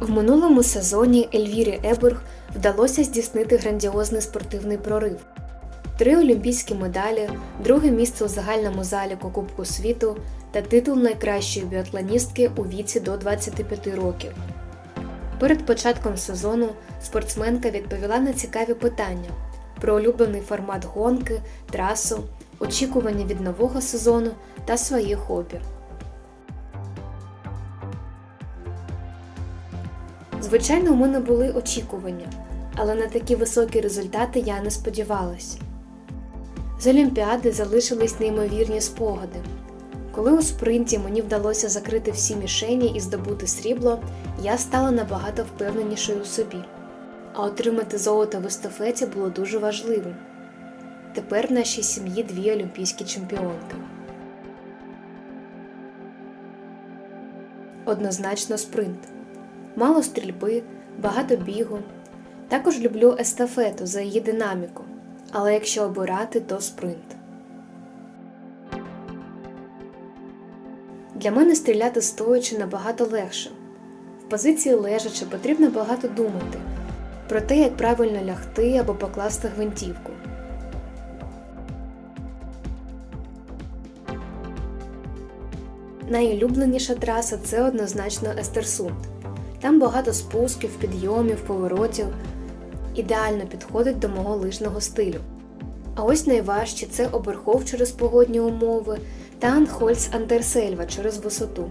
В минулому сезоні Ельвірі Ебург вдалося здійснити грандіозний спортивний прорив. Три олімпійські медалі, друге місце у загальному заліку Кубку світу та титул найкращої біатлоністки у віці до 25 років. Перед початком сезону спортсменка відповіла на цікаві питання про улюблений формат гонки, трасу, очікування від нового сезону та свої хобі. Звичайно, у мене були очікування, але на такі високі результати я не сподівалась. З Олімпіади залишились неймовірні спогади. Коли у спринті мені вдалося закрити всі мішені і здобути срібло, я стала набагато впевненішою у собі. А отримати золото в естафеті було дуже важливим. Тепер в нашій сім'ї дві олімпійські чемпіонки. Однозначно спринт. Мало стрільби, багато бігу. Також люблю естафету за її динаміку, але якщо обирати, то спринт. Для мене стріляти стоячи набагато легше. В позиції лежачи потрібно багато думати про те, як правильно лягти або покласти гвинтівку. Найулюбленіша траса це однозначно Естерсунд. Там багато спусків, підйомів, поворотів. Ідеально підходить до мого лижного стилю. А ось найважче це Оберхов через погодні умови та Анхольц Андерсельва через висоту.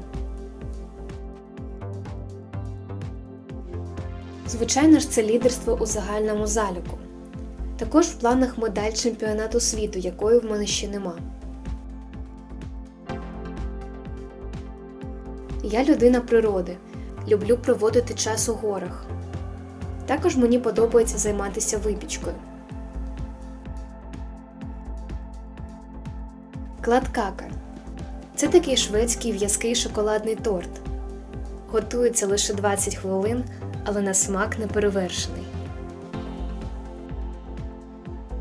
Звичайно ж, це лідерство у загальному заліку. Також в планах медаль чемпіонату світу, якої в мене ще нема. Я людина природи, люблю проводити час у горах. Також мені подобається займатися випічкою. Кладкака це такий шведський в'язкий шоколадний торт. Готується лише 20 хвилин, але на смак неперевершений.